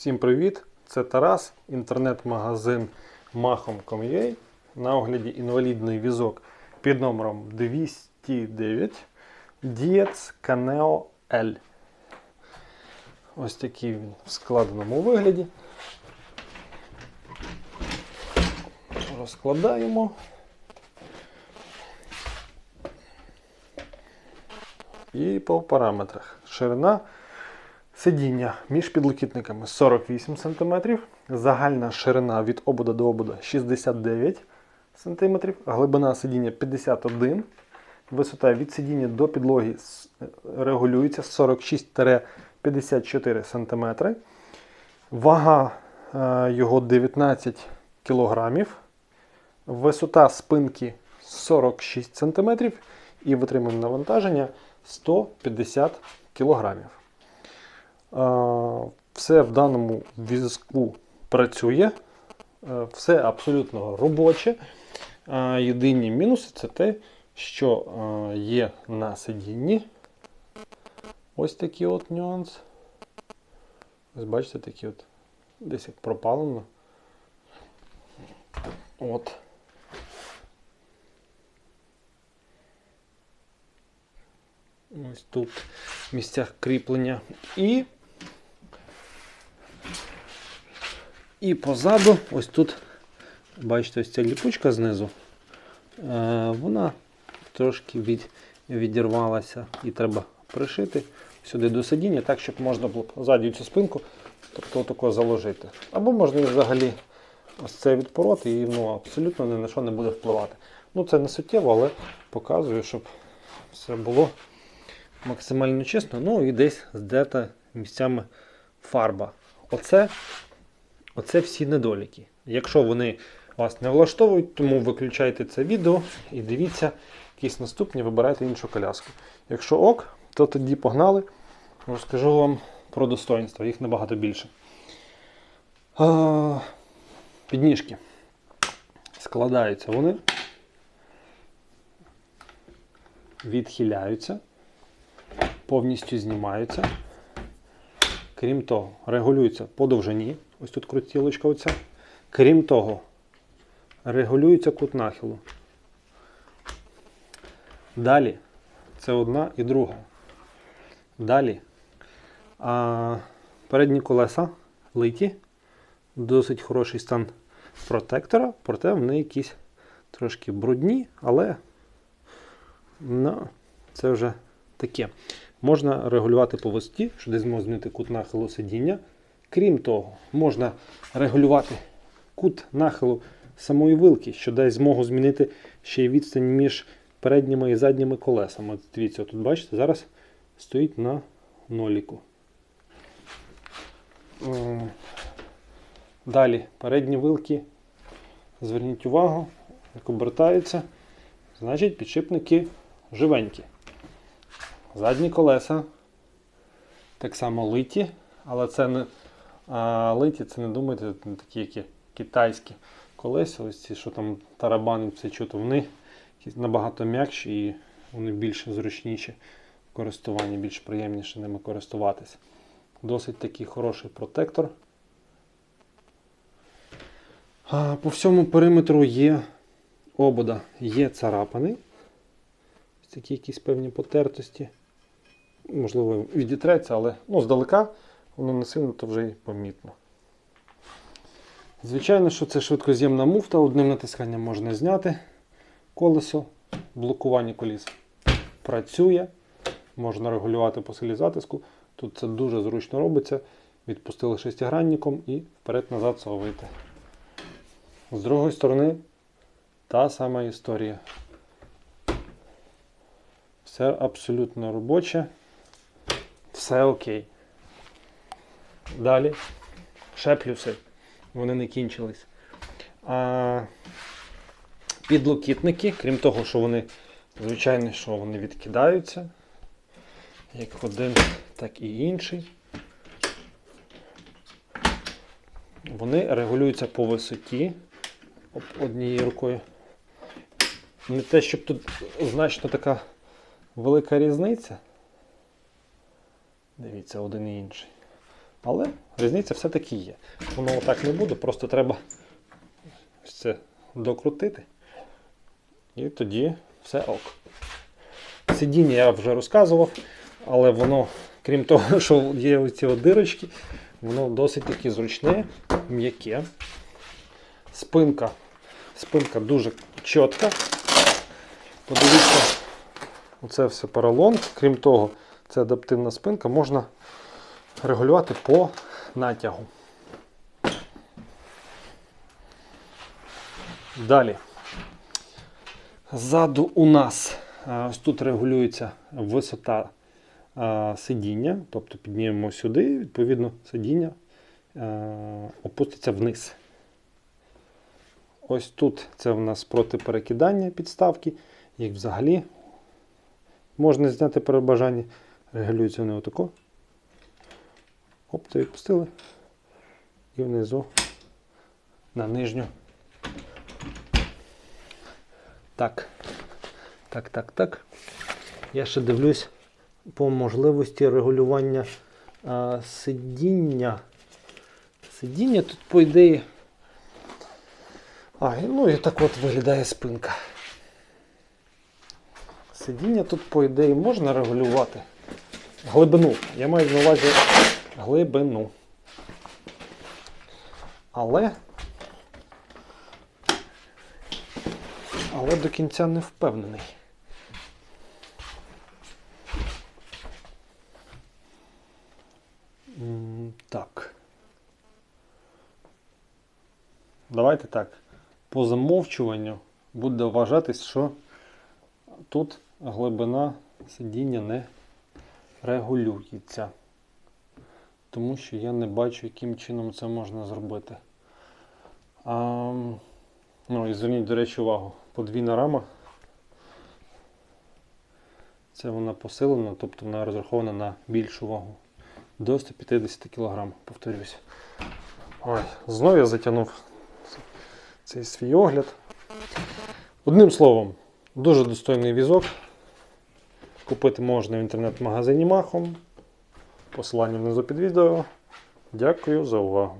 Всім привіт! Це Тарас, інтернет-магазин Mahom.com.ua. На огляді інвалідний візок під номером 209 Dietz Caneo L. Ось такий він в складеному вигляді. Розкладаємо. І по параметрах. Ширина сидіння між підлокітниками 48 см, загальна ширина від обода до обода 69 см, глибина сидіння 51 Висота від сидіння до підлоги регулюється 46-54 см. Вага е, його 19 кг. Висота спинки 46 см і витримане навантаження 150 кг. Все в даному візку працює, е, все абсолютно робоче. Єдині мінуси це те, що е, є на сидінні. Ось такий от нюанс. Ось бачите, такі от десь як пропалено. От. Ось тут в місцях кріплення. І, і позаду, ось тут, бачите, ось ця ліпучка знизу. Е, вона трошки від, відірвалася і треба пришити сюди до сидіння, так, щоб можна було ззаді цю спинку, тобто отако заложити. Або можна взагалі ось це відпороти і ну, абсолютно ні на що не буде впливати. Ну, це не суттєво, але показую, щоб все було максимально чесно. Ну і десь здерта місцями фарба. Оце, оце всі недоліки. Якщо вони вас не влаштовують, тому виключайте це відео і дивіться якісь наступні, вибирайте іншу коляску. Якщо ок, то тоді погнали. Розкажу вам про достоинства, їх набагато більше. Підніжки. Складаються вони, відхиляються, повністю знімаються. Крім того, регулюються по довжині. Ось тут крутілочка оця. Крім того, регулюється кут нахилу. Далі це одна і друга. Далі а, передні колеса литі, досить хороший стан протектора, проте вони якісь трошки брудні, але ну, це вже таке. Можна регулювати по висоті, що десь можна змінити кут нахилу сидіння. Крім того, можна регулювати кут нахилу самої вилки, що дасть змогу змінити ще й відстань між передніми і задніми колесами. Дивіться, тут бачите, зараз стоїть на ноліку. Далі передні вилки. Зверніть увагу, як обертаються, значить підшипники живенькі. Задні колеса так само литі, але це не а, литі, це не думайте, такі, які китайські колеса, ось ці, що там тарабани, це чути, вони набагато м'якші і вони більш зручніші в користуванні, більш приємніше ними користуватися. Досить такий хороший протектор. А, По всьому периметру є обода, є царапини. Ось такі якісь певні потертості. Можливо, відітреться, але ну, здалека воно не сильно то вже й помітно. Звичайно, що це швидкоз'ємна муфта, одним натисканням можна зняти колесо, блокування коліс працює, можна регулювати по силі затиску. Тут це дуже зручно робиться. Відпустили шестигранником і вперед-назад совуєте. З другої сторони, та сама історія. Все абсолютно робоче. Все окей. Далі. Ще плюси. Вони не кінчились. А, підлокітники, крім того, що вони, звичайно, що вони відкидаються. Як один, так і інший. Вони регулюються по висоті однією рукою. Не те, щоб тут значно така велика різниця. Дивіться, один і інший. Але різниця все-таки є. Воно отак не буде, просто треба це докрутити. І тоді все ок. Сидіння я вже розказував, але воно, крім того, що є оці дирочки, воно досить таки зручне, м'яке. Спинка, спинка дуже чітка. Подивіться, оце все поролон. Крім того, це адаптивна спинка, можна регулювати по натягу. Далі. Ззаду у нас ось тут регулюється висота сидіння, тобто піднімемо сюди, відповідно, сидіння опуститься вниз. Ось тут це в нас проти перекидання підставки. Їх взагалі можна зняти при бажанні. Регулюється вони отако. Оп, це відпустили. І внизу на нижню. Так. Так, так, так. Я ще дивлюсь по можливості регулювання а, сидіння. Сидіння тут, по ідеї. А, ну і так от виглядає спинка. Сидіння тут, по ідеї, можна регулювати. Глибину. Я маю на увазі глибину. Але. Але до кінця не впевнений. Так. Давайте так. По замовчуванню буде вважатись, що тут глибина сидіння не регулюється. Тому що я не бачу, яким чином це можна зробити. А, ну і зверніть, до речі, увагу. Подвійна рама. Це вона посилена, тобто вона розрахована на більшу вагу. До 150 кг, повторюсь. Ой, знову я затягнув цей свій огляд. Одним словом, дуже достойний візок. Купити можна в інтернет-магазині Махом. Посилання внизу під відео. Дякую за увагу.